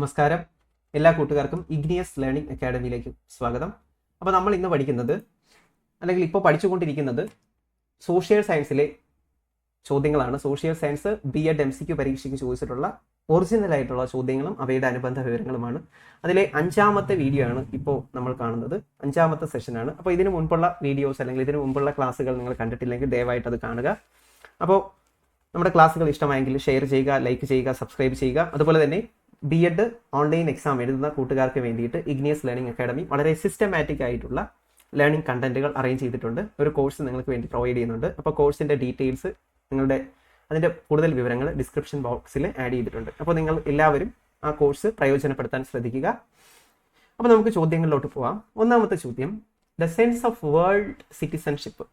നമസ്കാരം. എല്ലാ കൂട്ടുകാർക്കും ഇഗ്നിയസ് ലേണിംഗ് അക്കാഡമിയിലേക്ക് സ്വാഗതം. അപ്പോൾ നമ്മൾ ഇന്ന് പഠിക്കുന്നത് അല്ലെങ്കിൽ ഇപ്പോൾ പഠിച്ചുകൊണ്ടിരിക്കുന്നത് സോഷ്യൽ സയൻസിലെ ചോദ്യങ്ങളാണ്. Social science B Ed M സിക്ക് പരീക്ഷയ്ക്ക് ചോദിച്ചിട്ടുള്ള ഒറിജിനൽ ആയിട്ടുള്ള ചോദ്യങ്ങളും അവയുടെ അനുബന്ധ വിവരങ്ങളുമാണ്. അതിലെ അഞ്ചാമത്തെ വീഡിയോ ആണ് ഇപ്പോൾ നമ്മൾ കാണുന്നത്. അഞ്ചാമത്തെ സെഷനാണ് അപ്പോൾ ഇതിനു മുൻപുള്ള വീഡിയോസ് അല്ലെങ്കിൽ ഇതിനു മുമ്പുള്ള ക്ലാസ്സുകൾ നിങ്ങൾ കണ്ടിട്ടില്ലെങ്കിൽ ദയവായിട്ട് അത് കാണുക. അപ്പോൾ നമ്മുടെ ക്ലാസ്സുകൾ ഇഷ്ടമായെങ്കിൽ ഷെയർ ചെയ്യുക ലൈക്ക് ചെയ്യുക സബ്സ്ക്രൈബ് ചെയ്യുക. അതുപോലെ തന്നെ ബി എഡ് ഓൺലൈൻ എക്സാം എഴുതുന്ന കൂട്ടുകാർക്ക് വേണ്ടിയിട്ട് ഇഗ്നിയസ് ലേണിംഗ് അക്കാഡമി വളരെ സിസ്റ്റമാറ്റിക് ആയിട്ടുള്ള ലേണിംഗ് കണ്ടന്റുകൾ അറേഞ്ച് ചെയ്തിട്ടുണ്ട്. ഒരു കോഴ്സ് നിങ്ങൾക്ക് വേണ്ടി പ്രൊവൈഡ് ചെയ്യുന്നുണ്ട്. അപ്പോൾ കോഴ്സിന്റെ ഡീറ്റെയിൽസ് നിങ്ങളുടെ അതിന്റെ കൂടുതൽ വിവരങ്ങൾ ഡിസ്ക്രിപ്ഷൻ ബോക്സിൽ ആഡ് ചെയ്തിട്ടുണ്ട്. അപ്പോൾ നിങ്ങൾ എല്ലാവരും ആ കോഴ്സ് പ്രയോജനപ്പെടുത്താൻ ശ്രദ്ധിക്കുക. അപ്പോൾ നമുക്ക് ചോദ്യങ്ങളിലോട്ട് പോവാം. ഒന്നാമത്തെ ചോദ്യം the sense of world citizenship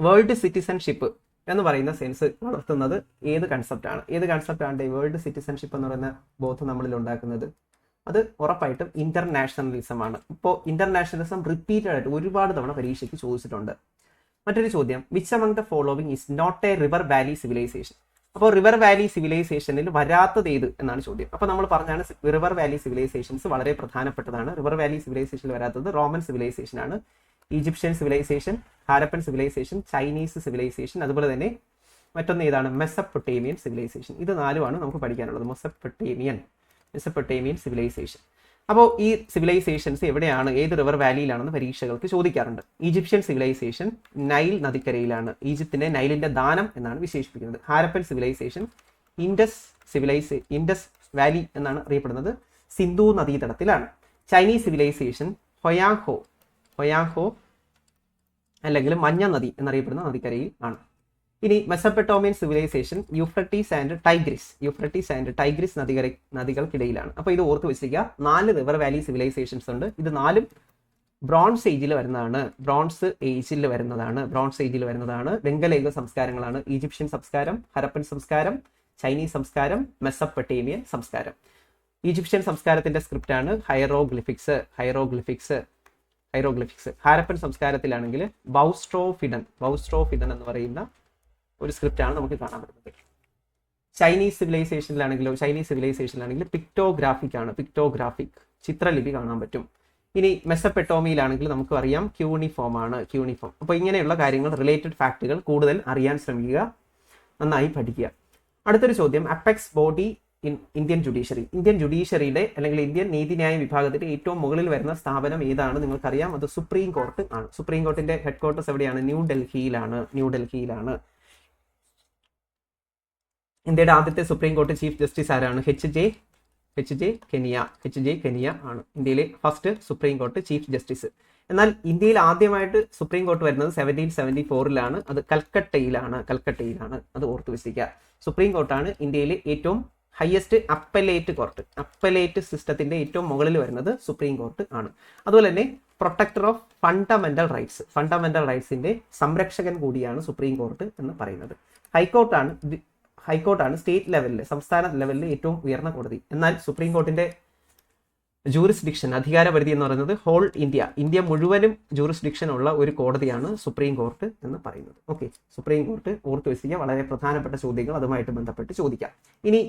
world citizenship എന്ന് പറയുന്ന സെൻസ് വളർത്തുന്നത് ഏത് കൺസെപ്റ്റാണ് ഏത് കൺസെപ്റ്റാണ് വേൾഡ് സിറ്റിസൺഷിപ്പ് എന്ന് പറയുന്ന ബോധം നമ്മളിൽ ഉണ്ടാക്കുന്നത്? അത് ഉറപ്പായിട്ടും ഇന്റർനാഷണലിസം ആണ്. ഇപ്പോൾ ഇന്റർനാഷണലിസം റിപ്പീറ്റഡ് ആയിട്ട് ഒരുപാട് തവണ പരീക്ഷയ്ക്ക് ചോദിച്ചിട്ടുണ്ട്. മറ്റൊരു ചോദ്യം which among the following is not a river valley civilisation അപ്പോൾ റിവർ വാലി സിവിലൈസേഷനിൽ വരാത്തത് ഏത് എന്നാണ് ചോദ്യം. അപ്പോൾ നമ്മൾ പറഞ്ഞാണ് റിവർ വാലി സിവിലൈസേഷൻസ് വളരെ പ്രധാനപ്പെട്ടതാണ്. റിവർ വാലി സിവിലൈസേഷനിൽ വരാത്തത് റോമൻ സിവിലൈസേഷൻ ആണ്. Egyptian civilisation Harappan civilisation Chinese civilisation അതുപോലെ തന്നെ മറ്റൊന്ന് ഏതാണ്? മെസ്സപ്പൊട്ടേമിയൻ സിവിലൈസേഷൻ ഇത് നാലുമാണ് നമുക്ക് പഠിക്കാനുള്ളത്. മെസ്സപ്പൊട്ടേമിയൻ മെസ്സപ്പൊട്ടേമിയൻ സിവിലൈസേഷൻ അപ്പോൾ ഈ സിവിലൈസേഷൻസ് എവിടെയാണ്? ഏത് റിവർ വാലിയിലാണെന്ന് പരീക്ഷകൾക്ക് ചോദിക്കാറുണ്ട്. Egyptian civilisation Nile നദിക്കരയിലാണ്. ഈജിപ്തിന്റെ നൈലിന്റെ ദാനം എന്നാണ് വിശേഷിപ്പിക്കുന്നത്. Harappan civilisation Indus civilisation Indus valley എന്നാണ് അറിയപ്പെടുന്നത്. സിന്ധു നദീതടത്തിലാണ്. ചൈനീസ് സിവിലൈസേഷൻ ഹൊയാഹോ ഹൊയാഹോ അല്ലെങ്കിൽ മഞ്ഞ നദി എന്നറിയപ്പെടുന്ന നദിക്കരയിൽ ആണ്. ഇനി Mesopotamian civilisation Euphrates and Tigris Euphrates and Tigris നദികര നദികൾക്കിടയിലാണ്. അപ്പോൾ ഇത് ഓർത്ത് വെച്ചിരിക്കുക നാല് റിവർ വാലി സിവിലൈസേഷൻസ് ഉണ്ട്. ഇത് നാലും ബ്രോൺസ് ഏജിൽ വരുന്നതാണ്. ബ്രോൺസ് ഏജിൽ വരുന്നതാണ്. ബ്രോൺസ് ഏജിൽ വരുന്നതാണ്. വെങ്കലേഖ സംസ്കാരങ്ങളാണ്. ഈജിപ്ഷ്യൻ സംസ്കാരം ഹരപ്പൻ സംസ്കാരം ചൈനീസ് സംസ്കാരം മെസ്സപ്പൊട്ടേമിയൻ സംസ്കാരം. ഈജിപ്ഷ്യൻ സംസ്കാരത്തിന്റെ സ്ക്രിപ്റ്റാണ് ഹൈറോഗ്ലിഫിക്സ് ഹൈറോഗ്ലിഫിക്സ് ഹൈറോഗ്ലിഫിക്സ്. ഹാരപ്പൻ സംസ്കാരത്തിലാണെങ്കിൽ ബൗസ്ട്രോഫിഡൻ ബൗസ്ട്രോഫിഡൻ എന്ന് പറയുന്ന ഒരു സ്ക്രിപ്റ്റാണ് നമുക്ക് കാണാൻ പറ്റുന്നത്. ചൈനീസ് സിവിലൈസേഷനിലാണെങ്കിലോ ചൈനീസ് സിവിലൈസേഷനിലാണെങ്കിൽ പിക്ടോഗ്രാഫിക് ആണ്. പിക്ടോഗ്രാഫിക് ചിത്രലിപി കാണാൻ പറ്റും. ഇനി മെസ്സപ്പെട്ടോമിയിലാണെങ്കിൽ നമുക്ക് അറിയാം ക്യൂണിഫോം ആണ് ക്യൂണിഫോം. അപ്പോൾ ഇങ്ങനെയുള്ള കാര്യങ്ങൾ റിലേറ്റഡ് ഫാക്ടുകൾ കൂടുതൽ അറിയാൻ ശ്രമിക്കുക നന്നായി പഠിക്കുക. അടുത്തൊരു ചോദ്യം apex body Indian judiciary. Indian ജുഡീഷ്യറിയുടെ അല്ലെങ്കിൽ ഇന്ത്യൻ നീതിന്യായ വിഭാഗത്തിന്റെ ഏറ്റവും മുകളിൽ വരുന്ന സ്ഥാപനം ഏതാണ് നിങ്ങൾക്കറിയാം? അത് സുപ്രീം കോർട്ട് ആണ്. സുപ്രീം കോർട്ടിന്റെ ഹെഡ് ക്വാർട്ടേഴ്സ് എവിടെയാണ്? ന്യൂഡൽഹിയിലാണ് ന്യൂഡൽഹിയിലാണ് ഇന്ത്യയുടെ ആദ്യത്തെ സുപ്രീം കോർട്ട് ചീഫ് ജസ്റ്റിസ് ആരാണ്? H J H J Kania H J Kania ആണ് ഇന്ത്യയിലെ first supreme court chief justice എന്നാൽ ഇന്ത്യയിൽ ആദ്യമായിട്ട് സുപ്രീം കോർട്ട് വരുന്നത് സെവന്റീൻ സെവന്റി ഫോറിലാണ് അത് കൽക്കട്ടയിലാണ്. കൽക്കട്ടയിലാണ്. അത് ഓർത്തു വെച്ചിരിക്കുക. സുപ്രീം കോർട്ടാണ് ഇന്ത്യയിലെ ഏറ്റവും ഹയസ്റ്റ് അപ്പലേറ്റ് കോർട്ട് അപ്പലേറ്റ് സിസ്റ്റത്തിന്റെ ഏറ്റവും മുകളിൽ വരുന്നത് സുപ്രീം കോർട്ട് ആണ്. അതുപോലെ തന്നെ protector of fundamental rights fundamental റൈറ്റ്സിന്റെ സംരക്ഷകൻ കൂടിയാണ് സുപ്രീം കോർട്ട് എന്ന് പറയുന്നത്. ഹൈക്കോർട്ടാണ് ഹൈക്കോർട്ടാണ് സ്റ്റേറ്റ് ലെവലിൽ സംസ്ഥാന ലെവലിൽ ഏറ്റവും ഉയർന്ന കോടതി. എന്നാൽ സുപ്രീം കോർട്ടിന്റെ ജൂറിസ്ഡിക്ഷൻ അധികാരപരിധി എന്ന് പറയുന്നത് ഹോൾ ഇന്ത്യ ഇന്ത്യ മുഴുവനും ജൂറിസ്ഡിക്ഷൻ ഉള്ള ഒരു കോടതിയാണ് സുപ്രീം കോർട്ട് എന്ന് പറയുന്നത്. ഓക്കെ സുപ്രീം കോർട്ട് ഓർത്ത് വെച്ചിരിക്കുക. വളരെ പ്രധാനപ്പെട്ട ചോദ്യങ്ങൾ അതുമായിട്ട് ബന്ധപ്പെട്ട് ചോദിക്കാം. ഇനി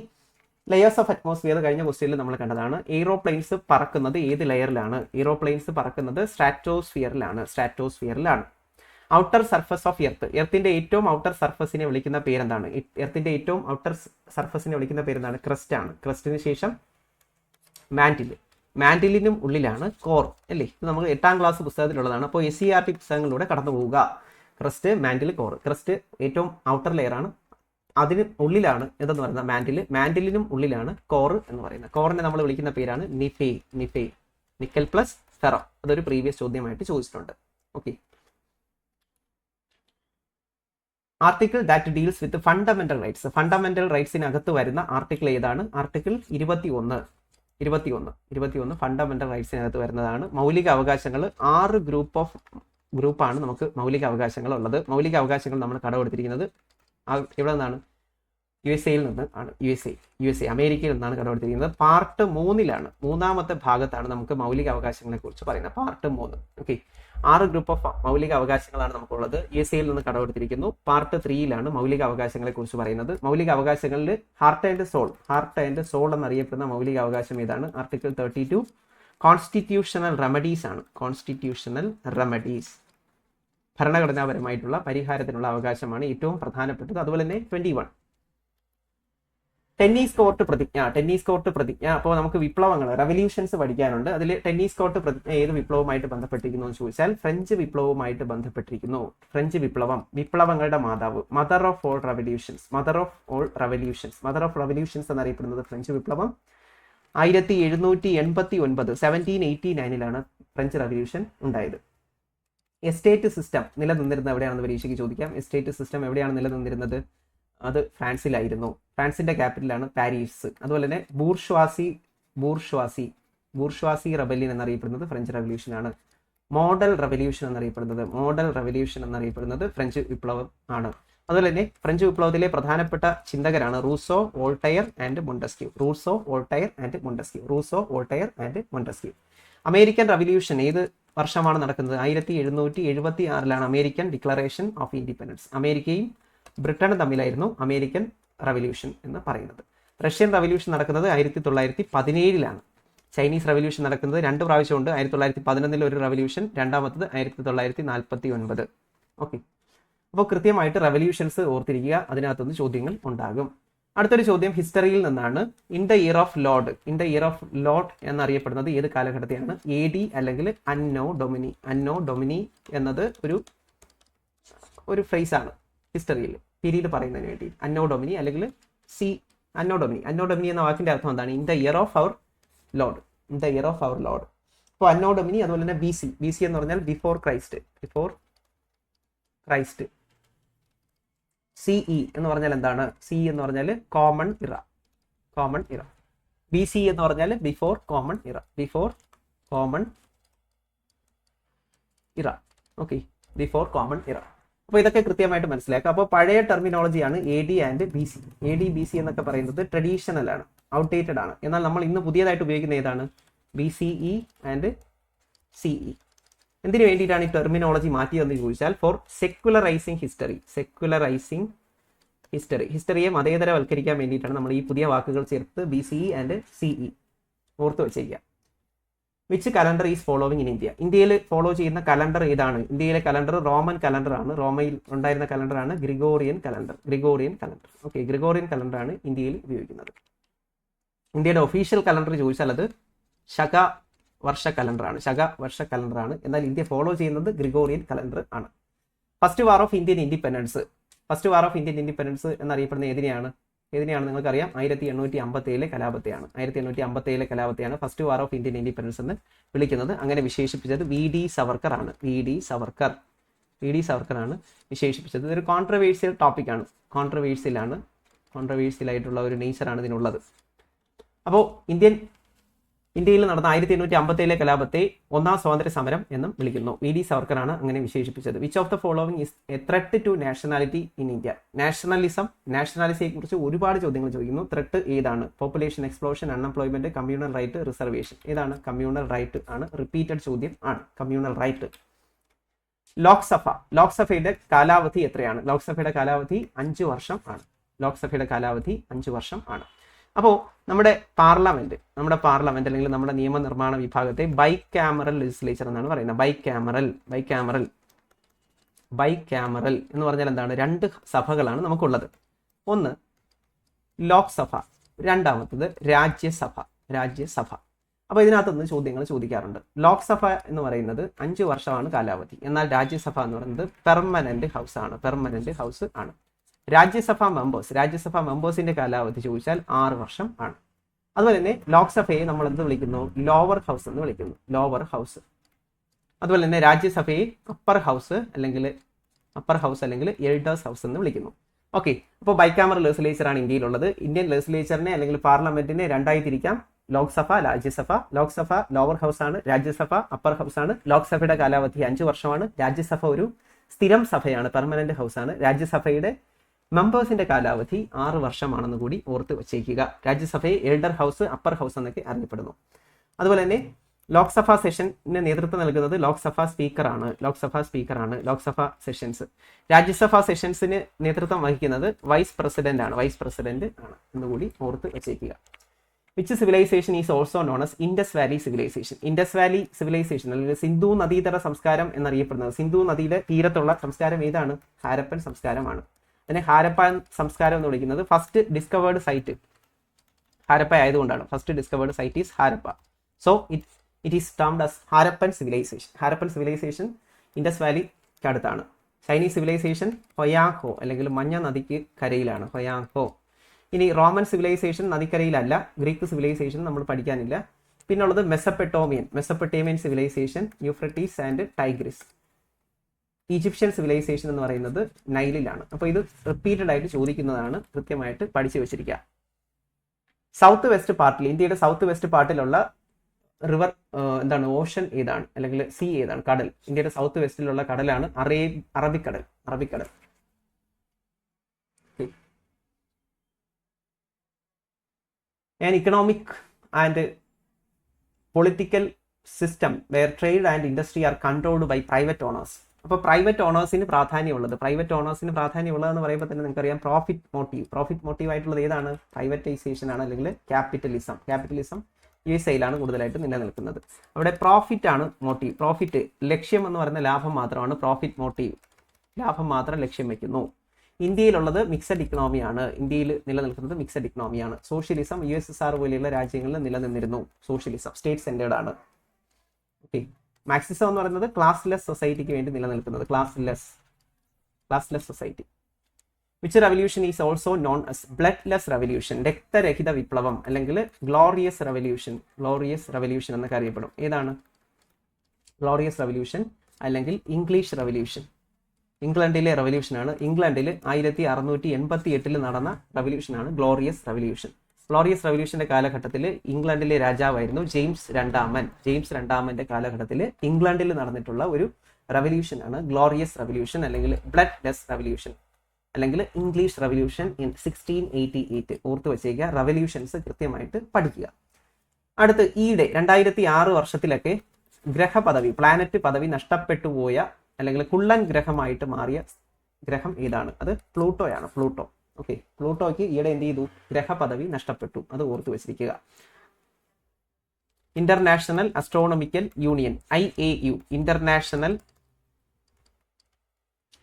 ലെയേഴ്സ് ഓഫ് അറ്റ്മോസ്ഫിയർ കഴിഞ്ഞ ക്വസ്റ്റ്യനിൽ നമ്മൾ കണ്ടതാണ്. എയ്റോപ്ലെയിൻസ് പറക്കുന്നത് ഏത് ലെയറിലാണ് എയ്റോപ്ലെയിൻസ് പറക്കുന്നത് സ്ട്രാറ്റോസ്ഫിയറിലാണ് സ്ട്രാറ്റോസ്ഫിയറിലാണ് ഔട്ടർ സർഫസ് ഓഫ് എർത്ത് എർത്തിന്റെ ഏറ്റവും ഔട്ടർ സർഫസിനെ വിളിക്കുന്ന പേരെന്താണ്? എർത്തിന്റെ ഏറ്റവും ഔട്ടർ സർഫസിനെ വിളിക്കുന്ന പേരെന്താണ്? ക്രസ്റ്റ് ആണ്. ക്രസ്റ്റിന് ശേഷം മാന്റിൽ മാന്റിലിനും ഉള്ളിലാണ് കോർ അല്ലേ? ഇത് നമുക്ക് എട്ടാം ക്ലാസ് പുസ്തകത്തിലുള്ളതാണ്. അപ്പോൾ എസ് സി ആർ ടി പുസ്തകങ്ങളിലൂടെ കടന്നു പോവുക ക്രസ്റ്റ് മാന്റിൽ കോർ ക്രസ്റ്റ് ഏറ്റവും ഔട്ടർ ലെയർ ആണ്. അതിന് ഉള്ളിലാണ് എന്തെന്ന് പറയുന്നത്? മാൻഡിൽ മാൻഡിലിനും ഉള്ളിലാണ് കോർ എന്ന് പറയുന്നത്. കോറിനെ നമ്മൾ വിളിക്കുന്ന പേരാണ് നിഫേ നിഫേ. നിക്കൽ പ്ലസ് സെറോ അതൊരു പ്രീവിയസ് ചോദ്യമായിട്ട് ചോദിച്ചിട്ടുണ്ട്. Okay article that deals with fundamental rights fundamental റൈറ്റ്സിനകത്ത് വരുന്ന ആർട്ടിക്കിൾ ഏതാണ്? ആർട്ടിക്കിൾ ഇരുപത്തി ഒന്ന് ഇരുപത്തി ഒന്ന് ഇരുപത്തി ഒന്ന് ഫണ്ടമെന്റൽ റൈറ്റ്സിനകത്ത് വരുന്നതാണ്. മൗലിക അവകാശങ്ങൾ ആറ് ഗ്രൂപ്പ് ഓഫ് ഗ്രൂപ്പാണ് നമുക്ക് മൗലിക അവകാശങ്ങൾ ഉള്ളത് മൗലിക അവകാശങ്ങൾ നമ്മൾ കടമെടുത്തിരിക്കുന്നത് എവിടെ നിന്നാണ്. യു എസ് എയിൽ നിന്ന് ആണ്. U S A U S A അമേരിക്കയിൽ നിന്നാണ് കടമെടുത്തിരിക്കുന്നത് പാർട്ട് മൂന്നിലാണ്. മൂന്നാമത്തെ ഭാഗത്താണ് നമുക്ക് മൗലിക അവകാശങ്ങളെ കുറിച്ച് പറയുന്നത്. പാർട്ട് മൂന്ന്. ഓക്കെ ആറ് ഗ്രൂപ്പ് ഓഫ് മൗലിക അവകാശങ്ങളാണ് നമുക്കുള്ളത്. യു എസ് എയിൽ നിന്ന് കടമെടുത്തിരിക്കുന്നു പാർട്ട് ത്രീയിലാണ് മൗലിക അവകാശങ്ങളെ കുറിച്ച് പറയുന്നത്. മൗലിക അവകാശങ്ങളിൽ heart and soul heart and soul എന്നറിയപ്പെടുന്ന മൗലിക അവകാശം ഏതാണ്? Article thirty two constitutional remedies ആണ്. കോൺസ്റ്റിറ്റ്യൂഷണൽ റെമഡീസ് ഭരണഘടനാപരമായിട്ടുള്ള പരിഹാരത്തിനുള്ള അവകാശമാണ് ഏറ്റവും പ്രധാനപ്പെട്ടത്. അതുപോലെ തന്നെ ട്വന്റി വൺ ടെന്നീസ് കോർട്ട് പ്രതിജ്ഞ ടെന്നീസ് കോർട്ട് പ്രതിജ്ഞ. അപ്പോൾ നമുക്ക് വിപ്ലവങ്ങൾ റെവല്യൂഷൻസ് പഠിക്കാനുണ്ട്. അതിൽ ടെന്നീസ് കോർട്ട് പ്രതിജ്ഞ ഏത് വിപ്ലവമായിട്ട് ബന്ധപ്പെട്ടിരിക്കുന്നു എന്ന് ചോദിച്ചാൽ ഫ്രഞ്ച് വിപ്ലവവുമായിട്ട് ബന്ധപ്പെട്ടിരിക്കുന്നു. ഫ്രഞ്ച് വിപ്ലവം വിപ്ലവങ്ങളുടെ മാതാവ് mother of all revolutions mother of all revolutions mother of revolutions എന്നറിയപ്പെടുന്നത് ഫ്രഞ്ച് വിപ്ലവം. ആയിരത്തി എഴുന്നൂറ്റി എൺപത്തി ഒൻപത് സെവന്റീൻ എയ്റ്റി നയനിലാണ് ഫ്രഞ്ച് റെവല്യൂഷൻ ഉണ്ടായത്. എസ്റ്റേറ്റ് സിസ്റ്റം നിലനിന്നിരുന്ന എവിടെയാണെന്ന് പരീക്ഷയ്ക്ക് ചോദിക്കാം. എസ്റ്റേറ്റ് സിസ്റ്റം എവിടെയാണ് നിലനിന്നിരുന്നത്? അത് ഫ്രാൻസിലായിരുന്നു. ഫ്രാൻസിന്റെ ക്യാപിറ്റലാണ് പാരീസ്. അതുപോലെ തന്നെ ബൂർഷ്വാസി ബൂർഷ്വാസി ബൂർഷ്വാസി റെബല്യൻ എന്നറിയപ്പെടുന്നത് ഫ്രഞ്ച് റെവല്യൂഷൻ ആണ്. മോഡൽ റെവല്യൂഷൻ എന്നറിയപ്പെടുന്നത് മോഡൽ റെവല്യൂഷൻ എന്നറിയപ്പെടുന്നത് ഫ്രഞ്ച് വിപ്ലവം ആണ്. അതുപോലെ തന്നെ ഫ്രഞ്ച് വിപ്ലവത്തിലെ പ്രധാനപ്പെട്ട ചിന്തകരാണ് Rousseau Voltaire and Montesquieu. Rousseau Voltaire and Montesquieu. Rousseau Voltaire and Montesquieu. American revolution ഏത് വർഷമാണ് നടക്കുന്നത്. ആയിരത്തി എഴുന്നൂറ്റി എഴുപത്തി ആറിലാണ് അമേരിക്കൻ ഡിക്ലറേഷൻ ഓഫ് ഇൻഡിപെൻഡൻസ് അമേരിക്കയും ബ്രിട്ടനും തമ്മിലായിരുന്നു അമേരിക്കൻ റവല്യൂഷൻ എന്ന് പറയുന്നത്. റഷ്യൻ റവല്യൂഷൻ നടക്കുന്നത് ആയിരത്തി തൊള്ളായിരത്തി പതിനേഴിലാണ് ചൈനീസ് റവല്യൂഷൻ നടക്കുന്നത് രണ്ട് പ്രാവശ്യമുണ്ട്. ആയിരത്തി തൊള്ളായിരത്തി പതിനൊന്നിൽ ഒരു റവല്യൂഷൻ രണ്ടാമത്തത് ആയിരത്തി തൊള്ളായിരത്തി നാൽപ്പത്തി ഒൻപത് ഓക്കെ അപ്പോൾ കൃത്യമായിട്ട് റവല്യൂഷൻസ് ഓർത്തിരിക്കുക. അതിനകത്തുനിന്ന് ചോദ്യങ്ങൾ ഉണ്ടാകും. അടുത്തൊരു ചോദ്യം ഹിസ്റ്ററിയിൽ നിന്നാണ്. In the year of lord in the year of lord എന്നറിയപ്പെടുന്നത് ഏത് കാലഘട്ടത്തെയാണ്? എ ഡി അല്ലെങ്കിൽ അന്നോ ഡൊമിനി അന്നോ ഡൊമിനി എന്നത് ഒരു ഒരു ഫ്രേസ് ആണ് ഹിസ്റ്ററിയിൽ പീരീഡ് പറയുന്നതിന് വേണ്ടി അന്നോ ഡൊമിനി അല്ലെങ്കിൽ സി അന്നോ ഡൊമിനി അന്നോ ഡൊമിനി എന്ന വാക്കിന്റെ അർത്ഥം എന്താണ്? In the year of our lord in the year of our lord അപ്പോൾ അന്നോ ഡൊമിനി അതുപോലെ തന്നെ ബി സി ബി സി എന്ന് പറഞ്ഞാൽ before Christ before Christ CE എന്ന് പറഞ്ഞാൽ എന്താണ്? സി എന്ന് പറഞ്ഞാൽ കോമൺ ഇറ കോമൺ ഇറ ബി സി എന്ന് പറഞ്ഞാൽ before common era before common era okay before common era അപ്പോൾ ഇതൊക്കെ കൃത്യമായിട്ട് മനസ്സിലാക്കുക. അപ്പോൾ പഴയ ടെർമിനോളജിയാണ് A D and B C A D B C എന്നൊക്കെ പറയുന്നത് ട്രഡീഷണൽ ആണ്. ഔട്ട്ഡേറ്റഡ് ആണ്. എന്നാൽ നമ്മൾ ഇന്ന് പുതിയതായിട്ട് ഉപയോഗിക്കുന്ന ഏതാണ്? B C E and CE എന്തിനു വേണ്ടിയിട്ടാണ് ഈ ടെർമിനോളജി മാറ്റിയതെന്ന് ചോദിച്ചാൽ for secularising history secularising history ഹിസ്റ്ററിയെ മതേതരവൽക്കരിക്കാൻ വേണ്ടിയിട്ടാണ് നമ്മൾ ഈ പുതിയ വാക്കുകൾ ചേർത്ത് B C E and CE ഓർത്ത് വെച്ചേക്കുക which calendar is following in India ഇന്ത്യയിൽ ഫോളോ ചെയ്യുന്ന കലണ്ടർ ഏതാണ്? ഇന്ത്യയിലെ കലണ്ടർ റോമൻ കലണ്ടർ ആണ്. റോമയിൽ ഉണ്ടായിരുന്ന കലണ്ടറാണ് Gregorian calendar Gregorian calendar okay Gregorian കലണ്ടറാണ് ഇന്ത്യയിൽ ഉപയോഗിക്കുന്നത്. ഇന്ത്യയുടെ ഒഫീഷ്യൽ കലണ്ടർ ചോദിച്ചാൽ അത് ശക വർഷ കലണ്ടറാണ് ശക വർഷ കലണ്ടറാണ്. എന്നാൽ ഇന്ത്യ ഫോളോ ചെയ്യുന്നത് ഗ്രിഗോറിയൻ കലണ്ടർ ആണ്. First war of Indian independence first war of Indian independence എന്നറിയപ്പെടുന്ന ഏതിനെയാണ്? ഏതിനെയാണ് നിങ്ങൾക്കറിയാം? ആയിരത്തി എണ്ണൂറ്റി അമ്പത്തേഴിലെ കലാപത്തെയാണ്. ആയിരത്തി എണ്ണൂറ്റി അമ്പത്തേഴിലെ കലാപത്തെയാണ് first war of Indian independence എന്ന് വിളിക്കുന്നത്. അങ്ങനെ വിശേഷിപ്പിച്ചത് വി ഡി സവർക്കർ ആണ്. V D Savarkar. V D Savarkar ആണ് വിശേഷിപ്പിച്ചത്. ഇതൊരു കോൺട്രവേഴ്സ്യൽ ടോപ്പിക്കാണ് കോൺട്രവേഴ്സ്യലാണ് ആയിട്ടുള്ള ഒരു നേച്ചറാണ് ഇതിനുള്ളത്. അപ്പോൾ ഇന്ത്യൻ ഇന്ത്യയിൽ നടന്ന ആയിരത്തി എണ്ണൂറ്റി അമ്പത്തിയിലെ കലാപത്തെ ഒന്നാം സ്വാതന്ത്ര്യ സമരം എന്നും വിളിക്കുന്നു. വി ഡി സവർക്കറാണ് അങ്ങനെ വിശേഷിപ്പിച്ചത്. Which of the following is a threat to nationality in India nationalism നാഷണാലിസിയെ കുറിച്ച് ഒരുപാട് ചോദ്യങ്ങൾ ചോദിക്കുന്നു. ത്രെട്ട് ഏതാണ്? Population explosion unemployment communal riot reservation ഏതാണ്? കമ്മ്യൂണൽ റൈറ്റ് ആണ്. റിപ്പീറ്റഡ് ചോദ്യം ആണ്. കമ്മ്യൂണൽ റൈറ്റ് ലോക്സഭ ലോക്സഭയുടെ കാലാവധി എത്രയാണ്? ലോക്സഭയുടെ കാലാവധി അഞ്ച് വർഷം ആണ്. ലോക്സഭയുടെ കാലാവധി അഞ്ച് വർഷം ആണ്. അപ്പോൾ നമ്മുടെ പാർലമെന്റ് നമ്മുടെ പാർലമെന്റ് അല്ലെങ്കിൽ നമ്മുടെ നിയമനിർമ്മാണ വിഭാഗത്തെ ബൈ ക്യാമറൽ ലെജിസ്ലേച്ചർ എന്നാണ് പറയുന്നത്. Bicameral bicameral bicameral എന്ന് പറഞ്ഞാൽ എന്താണ്? രണ്ട് സഭകളാണ് നമുക്കുള്ളത്. ഒന്ന് ലോക്സഭ രണ്ടാമത്തത് രാജ്യസഭ രാജ്യസഭ. അപ്പോൾ ഇതിനകത്തുനിന്ന് ചോദ്യങ്ങൾ ചോദിക്കാറുണ്ട്. ലോക്സഭ എന്ന് പറയുന്നത് അഞ്ച് വർഷമാണ് കാലാവധി. എന്നാൽ രാജ്യസഭ എന്ന് പറയുന്നത് പെർമനന്റ് ഹൗസ് ആണ്. പെർമനന്റ് ഹൗസ് ആണ്. രാജ്യസഭാ മെമ്പേഴ്സ് രാജ്യസഭാ മെമ്പേഴ്സിന്റെ കാലാവധി ചോദിച്ചാൽ ആറ് വർഷം ആണ്. അതുപോലെ തന്നെ ലോക്സഭയെ നമ്മൾ എന്ത് വിളിക്കുന്നു? ലോവർ ഹൗസ് എന്ന് വിളിക്കുന്നു. ലോവർ ഹൗസ് അതുപോലെ തന്നെ രാജ്യസഭയെ അപ്പർ ഹൗസ് അല്ലെങ്കിൽ അപ്പർ ഹൗസ് അല്ലെങ്കിൽ എൽഡേഴ്സ് ഹൗസ് എന്ന് വിളിക്കുന്നു. ഓക്കെ അപ്പോൾ ബൈക്കാമർ ലെജിസ്ലേച്ചർ ആണ് ഇന്ത്യയിലുള്ളത്. ഇന്ത്യൻ ലെജിസ്ലേച്ചറിനെ അല്ലെങ്കിൽ പാർലമെന്റിനെ രണ്ടായി തിരിക്കാം. ലോക്സഭ രാജ്യസഭ. ലോക്സഭ ലോവർ ഹൗസ് ആണ് രാജ്യസഭ അപ്പർ ഹൗസ് ആണ്. ലോക്സഭയുടെ കാലാവധി അഞ്ച് വർഷമാണ്. രാജ്യസഭ ഒരു സ്ഥിരം സഭയാണ് പെർമനന്റ് ഹൗസ് ആണ്. രാജ്യസഭയുടെ മെമ്പേഴ്സിന്റെ കാലാവധി ആറ് വർഷമാണെന്ന് കൂടി ഓർത്ത് വച്ചേക്കുക. രാജ്യസഭയെ എൽഡർ ഹൗസ് അപ്പർ ഹൗസ് എന്നൊക്കെ അറിയപ്പെടുന്നു. അതുപോലെ തന്നെ ലോക്സഭാ സെഷന് നേതൃത്വം നൽകുന്നത് ലോക്സഭാ സ്പീക്കറാണ് ലോക്സഭാ സ്പീക്കറാണ് ലോക്സഭാ സെഷൻസ്. രാജ്യസഭാ സെഷൻസിന് നേതൃത്വം വഹിക്കുന്നത് വൈസ് പ്രസിഡന്റ് ആണ്. വൈസ് പ്രസിഡന്റ് ആണ് എന്നുകൂടി ഓർത്ത് വെച്ചേക്കുക. Which civilisation is also known as Indus valley civilisation Indus valley civilisation അല്ലെങ്കിൽ സിന്ധു നദീതര സംസ്കാരം എന്നറിയപ്പെടുന്നത്. സിന്ധു നദിയുടെ തീരത്തുള്ള സംസ്കാരം ഏതാണ്? ഹാരപ്പൻ സംസ്കാരമാണ്. അതിനെ ഹാരപ്പ സംസ്കാരം എന്ന് വിളിക്കുന്നത് ഫസ്റ്റ് ഡിസ്കവേർഡ് സൈറ്റ് ഹാരപ്പ ആയതുകൊണ്ടാണ്. First discovered site is Harappa. So it it is termed as Harappan civilisation Harappan civilisation Indus വാലിക്ക് അടുത്താണ്. ചൈനീസ് സിവിലൈസേഷൻ ഹൊയാഹോ അല്ലെങ്കിൽ മഞ്ഞ നദിക്ക് കരയിലാണ്. ഹൊയാഹോ ഇനി റോമൻ സിവിലൈസേഷൻ നദിക്കരയിലല്ല. ഗ്രീക്ക് സിവിലൈസേഷൻ നമ്മൾ പഠിക്കാനില്ല. പിന്നുള്ളത് Mesopotamian Mesopotamian civilisation Euphrates and Tigris Egyptian civilisation എന്ന് പറയുന്നത് നൈലിലാണ് അപ്പോൾ ഇത് റിപ്പീറ്റഡ് ആയിട്ട് ചോദിക്കുന്നതാണ് കൃത്യമായിട്ട് പഠിച്ചു വെച്ചിരിക്കുക സൗത്ത് വെസ്റ്റ് പാർട്ടിൽ ഇന്ത്യയുടെ സൗത്ത് വെസ്റ്റ് പാർട്ടിലുള്ള റിവർ എന്താണ് ഓഷൻ ഏതാണ് അല്ലെങ്കിൽ സീ ഏതാണ് കടൽ. ഇന്ത്യയുടെ സൗത്ത് വെസ്റ്റിലുള്ള കടലാണ് അറേ അറബിക്കടൽ അറബിക്കടൽ. And economic and political system where trade and industry are controlled by private owners അപ്പോൾ പ്രൈവറ്റ് ഓണേഴ്സിന് പ്രാധാന്യമുള്ളത്. പ്രൈവറ്റ് ഓണേഴ്സിന് പ്രാധാന്യമുള്ളതെന്ന് പറയുമ്പോൾ തന്നെ നിങ്ങൾക്കറിയാം പ്രോഫിറ്റ് മോട്ടീവ് പ്രോഫിറ്റ് മോട്ടീവ് ആയിട്ടുള്ളത് ഏതാണ്? പ്രൈവറ്റൈസേഷൻ ആണ് അല്ലെങ്കിൽ ക്യാപിറ്റലിസം ക്യാപിറ്റലിസം യു എസ് ഐയിലാണ് കൂടുതലായിട്ട് നിലനിൽക്കുന്നത് അവിടെ പ്രോഫിറ്റ് ആണ് മോട്ടീവ് പ്രോഫിറ്റ് ലക്ഷ്യം എന്ന് പറയുന്ന ലാഭം മാത്രമാണ് പ്രോഫിറ്റ് മോട്ടീവ് ലാഭം മാത്രം ലക്ഷ്യം വെക്കുന്നു. ഇന്ത്യയിലുള്ളത് മിക്സഡ് ഇക്കണോമിയാണ് ഇന്ത്യയിൽ നിലനിൽക്കുന്നത് mixed ഇക്കണോമിയാണ് socialism U S S R പോലെയുള്ള രാജ്യങ്ങളിൽ നിലനിന്നിരുന്നു. സോഷ്യലിസം സ്റ്റേറ്റ് സെന്റേർഡ് ആണ്. ഓക്കെ മാക്സിസം എന്ന് പറയുന്നത് ക്ലാസ്ലെസ് സൊസൈറ്റിക്ക് വേണ്ടി നിലനിൽക്കുന്നത്. Classless classless society which revolution is also known as bloodless revolution രക്തരഹിത വിപ്ലവം അല്ലെങ്കിൽ ഗ്ലോറിയസ് റെവല്യൂഷൻ ഗ്ലോറിയസ് റെവല്യൂഷൻ എന്നൊക്കെ അറിയപ്പെടും. ഏതാണ്? ഗ്ലോറിയസ് റെവല്യൂഷൻ അല്ലെങ്കിൽ ഇംഗ്ലീഷ് റെവല്യൂഷൻ ഇംഗ്ലണ്ടിലെ റെവല്യൂഷനാണ് ഇംഗ്ലണ്ടിൽ ആയിരത്തി അറുന്നൂറ്റി എൺപത്തി എട്ടിൽ നടന്ന റെവല്യൂഷനാണ് ഗ്ലോറിയസ് റെവല്യൂഷൻ ഗ്ലോറിയസ് റവല്യൂഷന്റെ കാലഘട്ടത്തിൽ ഇംഗ്ലണ്ടിലെ രാജാവായിരുന്നു ജെയിംസ് രണ്ടാമൻ. ജെയിംസ് രണ്ടാമന്റെ കാലഘട്ടത്തിൽ ഇംഗ്ലണ്ടിൽ നടന്നിട്ടുള്ള ഒരു റവല്യൂഷൻ ആണ്. ഗ്ലോറിയസ് റവല്യൂഷൻ അല്ലെങ്കിൽ ബ്ലഡ് ലെസ് റവല്യൂഷൻ അല്ലെങ്കിൽ English revolution in sixteen eighty eight ഓർത്ത് വെച്ചേക്കുക. റവല്യൂഷൻസ് കൃത്യമായിട്ട് പഠിക്കുക. അടുത്ത് ഈയിടെ രണ്ടായിരത്തി ആറ് വർഷത്തിലൊക്കെ ഗ്രഹപദവി പ്ലാനറ്റ് പദവി നഷ്ടപ്പെട്ടു പോയ അല്ലെങ്കിൽ കുള്ളൻ ഗ്രഹമായിട്ട് മാറിയ ഗ്രഹം ഏതാണ്? അത് പ്ലൂട്ടോയാണ്. പ്ലൂട്ടോ. ഓക്കെ പ്ലൂട്ടോയ്ക്ക് ഈയിടെ എന്ത് ചെയ്തു? ഗ്രഹപദവി നഷ്ടപ്പെട്ടു. അത് ഓർത്തു വെച്ചിരിക്കുക. International astronomical union I A U international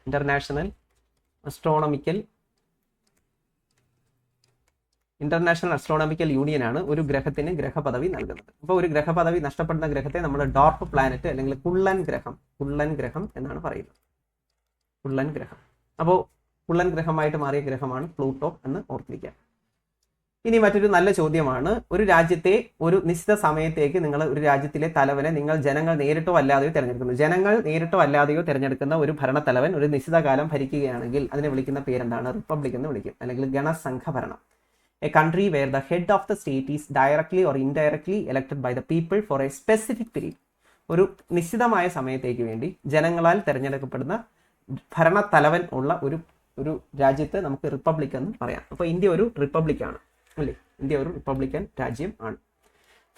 international astronomical international astronomical union ആണ് ഒരു ഗ്രഹത്തിന് ഗ്രഹപദവി നൽകുന്നത്. അപ്പോൾ ഒരു ഗ്രഹപദവി നഷ്ടപ്പെടുന്ന ഗ്രഹത്തെ നമ്മൾ ഡോർഫ് പ്ലാനറ്റ് അല്ലെങ്കിൽ കുള്ളൻ ഗ്രഹം കുള്ളൻ ഗ്രഹം എന്നാണ് പറയുന്നത്. കുള്ളൻ ഗ്രഹം. അപ്പോൾ കുള്ളൻ ഗ്രഹമായിട്ട് മാറിയ ഗ്രഹമാണ് പ്ലൂട്ടോ എന്ന് ഓർത്തിരിക്കുക. ഇനി മറ്റൊരു നല്ല ചോദ്യമാണ് ഒരു രാജ്യത്തെ ഒരു നിശ്ചിത സമയത്തേക്ക് നിങ്ങൾ ഒരു രാജ്യത്തിലെ തലവനെ നിങ്ങൾ ജനങ്ങൾ നേരിട്ടോ അല്ലാതെയോ തിരഞ്ഞെടുക്കുന്നു. ജനങ്ങൾ നേരിട്ടോ അല്ലാതെയോ തിരഞ്ഞെടുക്കുന്ന ഒരു ഭരണത്തലവൻ ഒരു നിശ്ചിത കാലം ഭരിക്കുകയാണെങ്കിൽ അതിനെ വിളിക്കുന്ന പേരെന്താണ്? റിപ്പബ്ലിക് എന്ന് വിളിക്കും. അല്ലെങ്കിൽ ഗണസംഘ ഭരണം a country where the head of the state is directly or indirectly elected by the people for a specific period ഒരു നിശ്ചിതമായ സമയത്തേക്ക് വേണ്ടി ജനങ്ങളാൽ തിരഞ്ഞെടുക്കപ്പെടുന്ന ഭരണത്തലവൻ ഉള്ള ഒരു ഒരു രാജ്യത്തെ നമുക്ക് റിപ്പബ്ലിക് എന്ന് പറയാം. അപ്പോൾ ഇന്ത്യ ഒരു റിപ്പബ്ലിക് ആണ് അല്ലേ? ഇന്ത്യ ഒരു റിപ്പബ്ലിക്കൻ രാജ്യം ആണ്.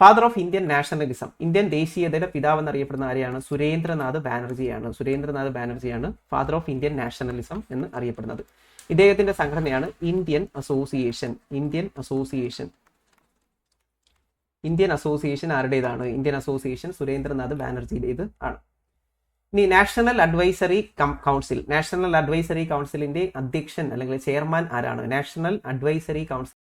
Father of Indian nationalism Indian ദേശീയതയുടെ പിതാവ് എന്നറിയപ്പെടുന്ന ആരെയാണ്? സുരേന്ദ്രനാഥ് ബാനർജിയാണ്. സുരേന്ദ്രനാഥ് ബാനർജിയാണ് ഫാദർ ഓഫ് ഇന്ത്യൻ നാഷണലിസം എന്ന് അറിയപ്പെടുന്നത്. ഇദ്ദേഹത്തിന്റെ സംഘടനയാണ് Indian association Indian association Indian association ആരുടേതാണ്? ഇന്ത്യൻ അസോസിയേഷൻ സുരേന്ദ്രനാഥ് ബാനർജിയുടേത് ആണ്. ഇനി national advisory council national advisory കൗൺസിലിന്റെ അധ്യക്ഷൻ അല്ലെങ്കിൽ ചെയർമാൻ ആരാണ്? National advisory council